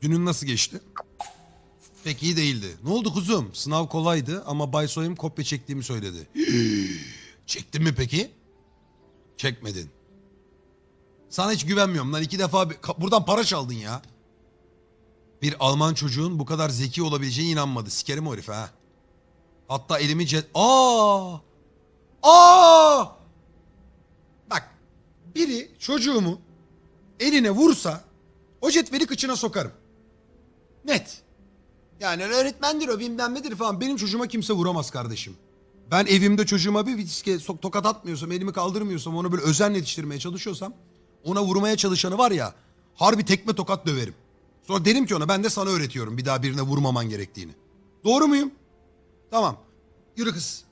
Günün nasıl geçti? Pek iyi değildi. Ne oldu kuzum? Sınav kolaydı ama Bay Soyum kopya çektiğimi söyledi. Çektin mi peki? Çekmedin. Sana hiç güvenmiyorum lan. iki defa bir- buradan para çaldın ya. Bir Alman çocuğun bu kadar zeki olabileceğine inanmadı. Sikerim o herife ha. Hatta elimi cet... Aa! Aa! Bak biri çocuğumu eline vursa o cetveli kıçına sokarım. Net. Yani öğretmendir o bilmem nedir falan. Benim çocuğuma kimse vuramaz kardeşim. Ben evimde çocuğuma bir viske sok- tokat atmıyorsam, elimi kaldırmıyorsam, onu böyle özenle yetiştirmeye çalışıyorsam ona vurmaya çalışanı var ya harbi tekme tokat döverim. Sonra derim ki ona ben de sana öğretiyorum bir daha birine vurmaman gerektiğini. Doğru muyum? Tamam. Yürü kız.